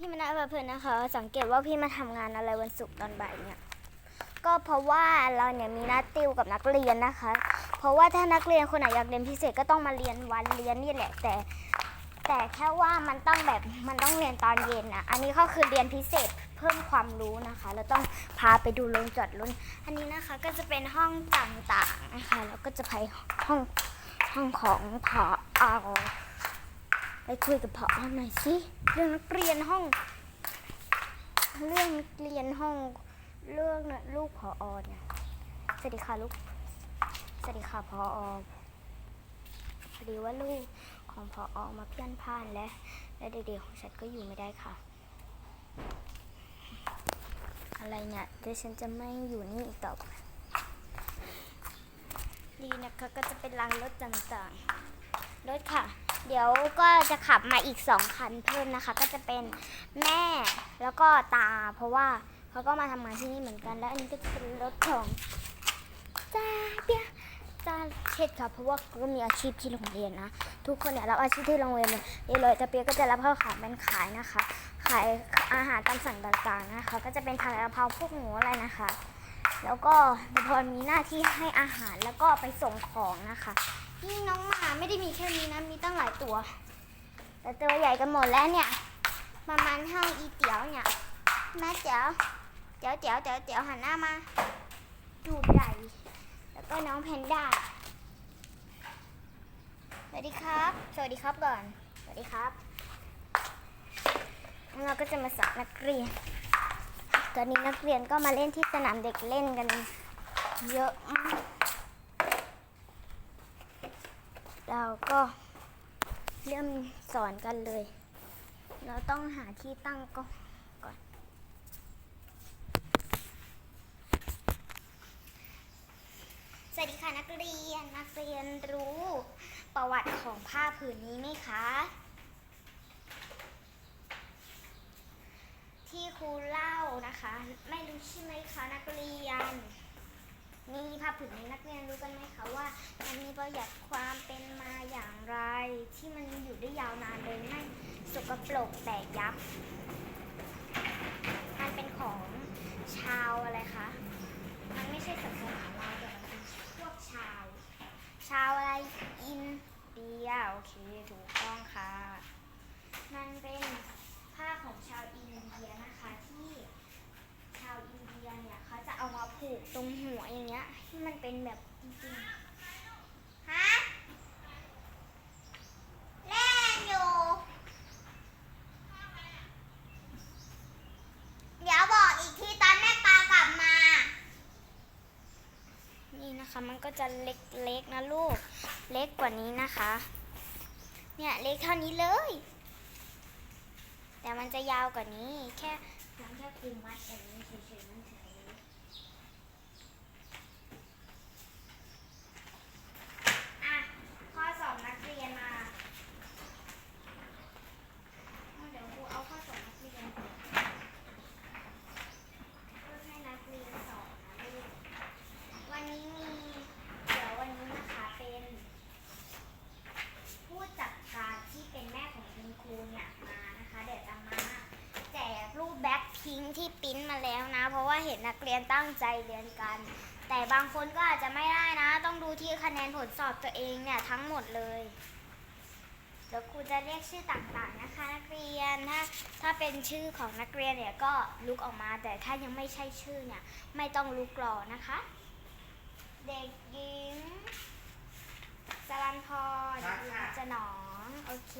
พี่มานาเพื่อนนะคะ สังเกตว่าพี่มาทำงานอะไรวันศุกร์ตอนบ่ายเนี่ยก็เพราะว่าเราเนี่ยมีนัดติวกับนักเรียนนะคะ เพราะว่าถ้านักเรียนคนไหนอยากเรียนพิเศษก็ต้องมาเรียนวันเรียนนี่แหละแต่ แต่แค่ว่ามันต้องแบบมันต้องเรียนตอนเย็นนะอันนี้ก็คือเรียนพิเศษเพิ่มความรู้นะคะเราต้องพาไปดูโรงจอดรถอันนี้นะคะก็จะเป็นห้องต่างๆนะคะแล้วก็จะไปห้องห้องของผอเอา ไปคุยกับผอหน่อยสิเรื่องนักเรียนห้อง เรื่องนักเรียนห้องเรื่องน่ะลูกผอเนี่ยสวัสดีค่ะลูกสวัสดีค่ะผออพอดีว่าลูกของพอออมาเพี้ยนพ่านและและเด็กๆของฉันก็อยู่ไม่ได้ค่ะ อะไรเนี่ยเดี๋ยวฉันจะไม่อยู่นี่อีกต่อไปดีนะคะก็จะเป็นรางรถต่างๆรถค่ะ เดี๋ยวก็จะขับมาอีกสองคันเพิ่มนะคะ ก็จะเป็นแม่แล้วก็ตา เพราะว่าเขาก็มาทำงานที่นี่เหมือนกัน และอันนี้ก็จะเป็นรถของจ้าเปียจ้าเช็ดค่ะเพราะว่าก็มีอาชีพที่โรงเรียนนะ ทุกคนเนี่ยรับอาชีพที่โรงเรียนเลยเอยเลยแต่เปียก็จะรับข้าวขายเป็นขายนะคะ ขายอาหารตามสั่งต่างๆนะคะ ก็จะเป็นผัดกะเพราพวกหมูอะไรนะคะ แล้วก็พอมีหน้าที่ให้อาหารแล้วก็ไปส่งของนะคะ นี่น้องหมาไม่ได้มีแค่นี้นะ มีตั้งหลายตัว แต่ตัวใหญ่กันหมดแล้วเนี่ย ประมาณเท่าอีเตี๋ยวเนี่ยแม่เจ๋วเจ๋วเจ๋วเจ๋วเจ๋วหันหน้ามาดูใหญ่ แล้วก็น้องแพนด้า สวัสดีครับ สวัสดีครับก่อน สวัสดีครับแล้วเราก็จะมาสอนนักเรียน ตอนนี้นักเรียนก็มาเล่นที่สนามเด็กเล่นกัน เยอะมาก เราก็เริ่มสอนกันเลย เราต้องหาที่ตั้งก่อน สวัสดีค่ะนักเรียน นักเรียนรู้ประวัติของผ้าผืนนี้ไหมคะ ที่ครูเล่านะคะ ไม่รู้ใช่ไหมคะนักเรียน นี่ผ้าผืนนี้นักเรียนรู้กันไหมคะว่ามันมีประวัติความเป็นมาอย่างไร ที่มันอยู่ได้ยาวนานโดยไม่สกปรกแตกยับ มันเป็นของชาวอะไรคะ มันไม่ใช่สนาเราแต่มันเป็นพวกชาว ชาวอะไร อินเดีย โอเค ถูกต้องค่ะ มันเป็นผ้าของชาวอินเดียนะคะที่ชาวอินเดียเนี่ยเขาจะเอามาผูกตรงหัวอย่างเงี้ยที่มัน เป็นแบบจริงๆ ฮะเล่นอยู่เดี๋ยวบอกอีกทีตอนแม่ปลากลับมา นี่นะคะมันก็จะเล็กๆนะลูก เล็กกว่านี้นะคะ เนี่ยเล็กเท่านี้เลย แต่มันจะยาวกว่านี้ แค่เพียงแค่คุมมัดแบบนี้เฉยอะข้อสอบนักเรียนมาเอาเดี๋ยวครูเอาข้อสอบนักเรียนก่อนเพื่อให้นักเรียนสอบนะลูก วันนี้มี เดี๋ยววันนี้นะคะเป็น ผู้จัดการที่เป็นแม่ของคุณครูเนี่ยมานะคะ เดี๋ยวจะมาแจกรู ปแบ็คพิงที่ปิ้นมาแล้วนะ เพราะว่าเห็นนักเรียนตั้งใจเรียนกัน แต่บางคนก็อาจจะไม่ได้นะ ต้องดูที่คะแนนผลสอบตัวเองเนี่ยทั้งหมดเลยเดี๋ยวครูจะเรียกชื่อต่างๆนะคะ นักเรียนถ้าถ้าเป็นชื่อของนักเรียนเนี่ยก็ลุกออกมา แต่ถ้ายังไม่ใช่ชื่อเนี่ยไม่ต้องลุกรอนะคะ เด็กหญิงสรันพรครับค่ะสนอง โอเค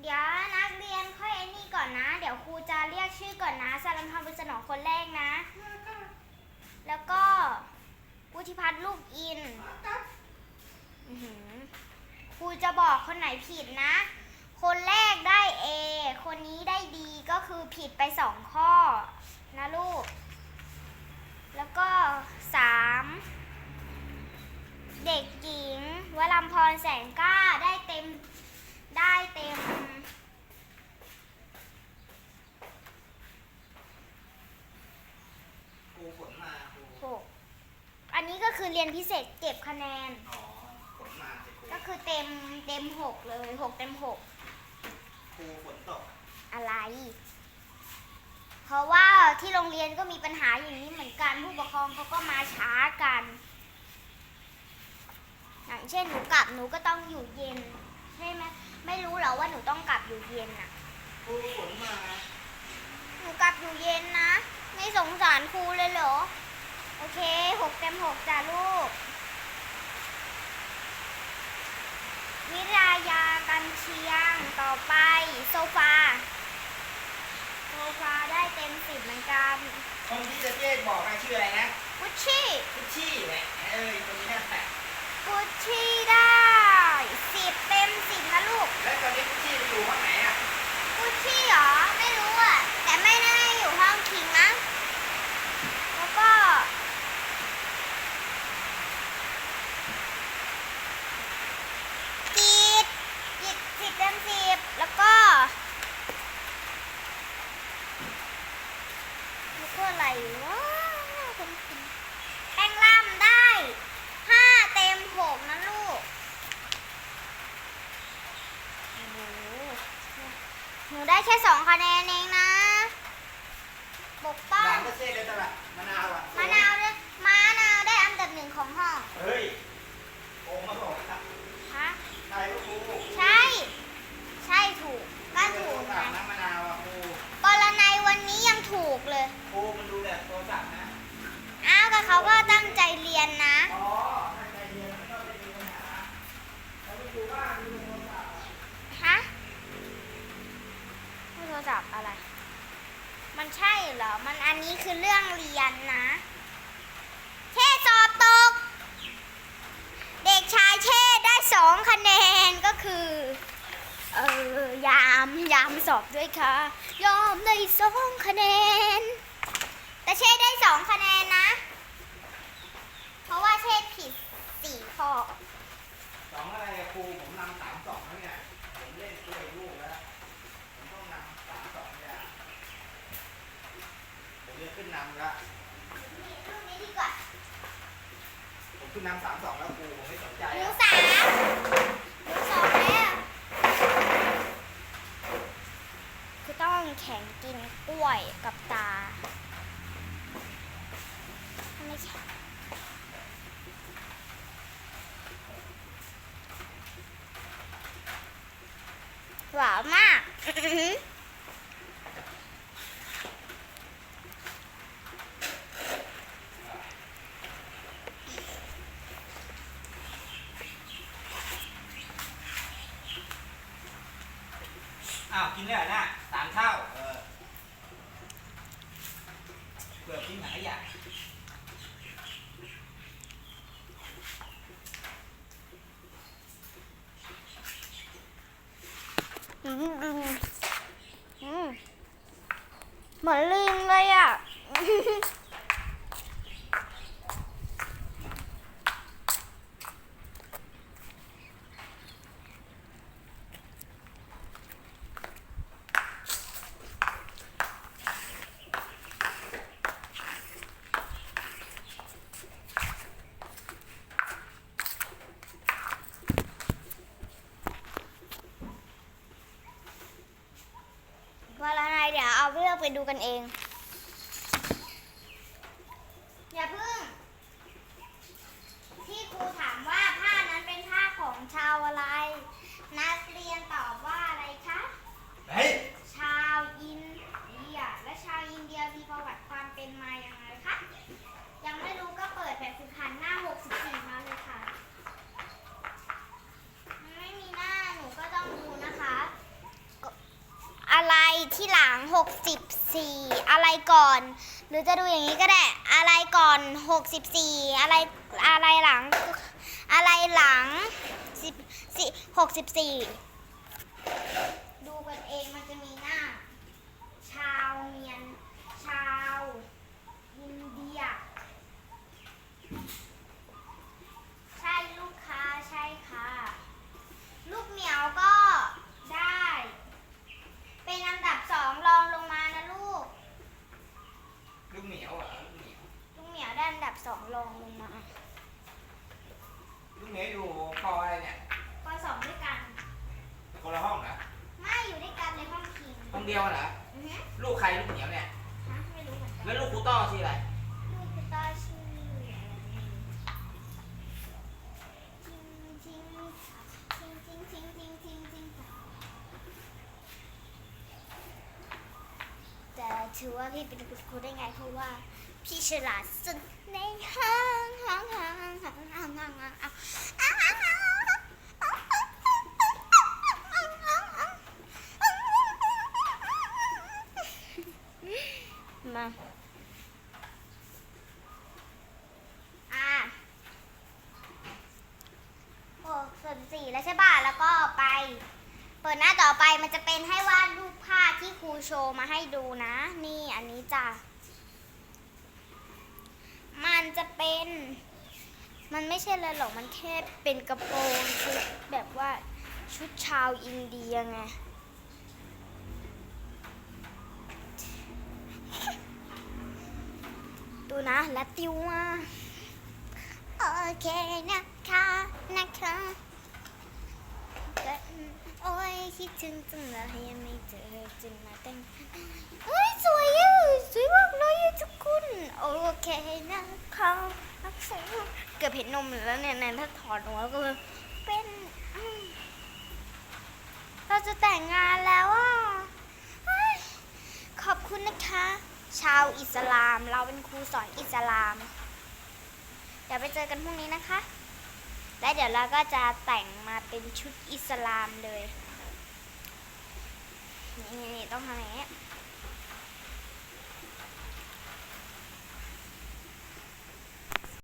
เดี๋ยวนักเรียนค่อยไอ้นี่ก่อนนะ เดี๋ยวครูจะเรียกชื่อก่อนนะสารันพรบุญสนองคนแรกนะ แล้วก็พุทธิพัฒน์ลูกอินอื้อหือครูจะบอกคนไหนผิดนะ คนแรกได้ A คนนี้ได้ D ก็คือผิดไปสองข้อ นะลูก แล้วก็สามเด็กหญิงวลัมพรแสงกล้าได้เต็มได้เต็ม ครูฝนมาครู หกอันนี้ก็ คือเรียนพิเศษเก็บคะแนน อ๋อฝนมาสิครูก็คือเต็มเต็มหกเลยหกเต็มหกครูฝนตกอะไรที่โรงเรียนก็มีปัญหาอย่างนี้เหมือนกันผู้ปกครองเขาก็มาช้ากัน อย่างเช่นหนูกลับหนูก็ต้องอยู่เย็นใช่ไหมไม่รู้เหรอว่าหนูต้องกลับอยู่เย็นน่ะ ครูฝนมา หนูกลับอยู่เย็นนะ ไม่สงสารครูเลยเหรอ โอเคหกเต็มหกจ้าลูก วิรายากันเชียงต่อไปโซฟา โซฟาได้เต็มสิบเหมือนกันคนที่จะเจ๊บอกนะชื่ออะไรนะกุชชี่กุชชี่แหละเอ้ยคนนี้น่าแปลกกุชชี่ได้สิบเต็มสิบนะลูก แล้วตอนนี้กุชชี่ไปอยู่ห้องไหนอะกุชชี่เหรอ ไม่รู้อะ แต่ไม่น่าอยู่ห้องคิงนะ แล้วก็ จีดจีดสิบเต็มสิบแล้วก็แล้วก็อะไรวะแป้งล่ำได้ห้าเต็มหกนะลูก โอ้โห หนูได้แค่สองคะแนนเองนะ ปกป้อ ร้าง นก็ เจ๊เลยตลาดมะนาวอะมะนาวได้มะนาวได้อันดับหนึ่งของห้องเฮ้ยโอ้มาบอกครับฮะใช่ครูใช่ ใช่ถูกก็ถูกโทรศันะพท์นะมะนาวอะครูกรณัยวันนี้ยังถูกเลยครูมันดูแบบโทรศัพท์นะอ้าวก็เขาก็ตั้งใจเรียนนะอ๋อถ้าใจเย็นไม่ต้องไปมีปัญหาแล้วไปดูบ้านดูโทรศัพท์อะ ฮะไม่โทรศัพท์อะไร มันใช่เหรอ มันอันนี้คือเรื่องเรียนนะ เช่สอบตก เด็กชายเช่ได้สองคะแนนก็คือ เออยามยามสอบด้วยค่ะ ยอมได้สองคะแนน แต่เช่ได้สองคะแนนนะ เพราะว่าเช่ผิดสี่ข้อ สองอะไรอะครูผมนำสามสองแล้วเนี่ย ผมเล่นช่วยลูกแล้ว ผมต้องนำสามสองเนี่ยผมจะขึ้นนำแล้ว นี่รูปนี้ดีกว่า ผมขึ้นนำสามสองแล้วครูผมไม่สนใจ หนู อะ สามหนูสองแล้วคือต้องแข่งกินกล้วยกับตาไม่ใช่หวานมาก อ้าวกินได้เหรอน่ะสามเท่าเออเปลือกทิ้งถังขยะอืมอืมอืม เหมือนลิงเลยอะ ว่าแล้วไงเดี๋ยวเอาเลือก ไปดูกันเอง อย่าพึ่ง ที่ครูถามว่าผ้านั้นเป็นผ้าของชาวอะไร นักเรียนตอบว่าอะไรคะ เฮ้ย ชาวอินเดีย และชาวอินเดียมีประวัติความเป็นมาอย่างไรคะ ยังไม่รู้ก็เปิดแบบฝึกหัดหน้า 64 มาเลยค่ะ มันไม่มีหน้าหนูก็ต้องดูนะคะ อะไรที่หลัง 64 อะไรก่อน หรือจะดูอย่างนี้ก็ได้ อะไรก่อน 64 อะไรอะไรหลัง อะไรหลัง10 64 ดูกันเองมันจะมีหน้า ชาวเมียน ชาวอินเดีย ใช่ลูกค้าใช่ค่ะ ลูกเหมียวก็ได้ เป็นอันดับสองรองลงมานะลูก ลูกเหมียวเหรอลูกเหมียว ลูกเหมียวได้อันดับสองรองลงมา ลูกเหมียวอยู่ปออะไรเนี่ย ปสองด้วยกัน คนละห้องเหรอ ไม่ อยู่ด้วยกันในห้องคิงห้องเดียวเหรออือฮึลูกใครลูกเหมียวเนี่ย ฮะไม่รู้เหมือนแล้วลูกครูต้อชื่ออะไร ลูกตาชื่ออะไรจริงจริงจริงจริงจริงจริงจริงจริงแต่ถือว่าพี่เป็นคุณครูได้ไงเพราะว่าพี่ฉลาดสุดในห้างห้างห้างห้างห้างห้างห้างห้างมา อะโอ้ส่วนสี่แล้วใช่ป่ะ แล้วก็ไป เปิดหน้าต่อไป มันจะเป็นให้วาดรูปภาพที่ครูโชว์มาให้ดูนะ นี่อันนี้จ้ะ มันจะเป็น มันไม่ใช่เลยหรอก มันแค่เป็นกระโปรงชุดแบบว่าชุดชาวอินเดียไงดูนะและติวมาโอเคนะคะนะคะและ โอ้ยคิดถึงจังเลยยังไม่เจอจึงมาแต่งเฮ้ยสวยอะสวยมากเลยทุกคนโอเคนะคะรักษาเกือบเห็นนมแล้วเนี่ยเนี่ยถ้าถอดออกมาก็เป็น เราจะแต่งงานแล้วอะขอบคุณนะคะ ชาวอิสลาม เราเป็นครูสอนอิสลาม เดี๋ยวไปเจอกันพรุ่งนี้นะคะ และเดี๋ยวเราก็จะแต่งมาเป็นชุดอิสลามเลย นี่ต้องทำอย่างนี้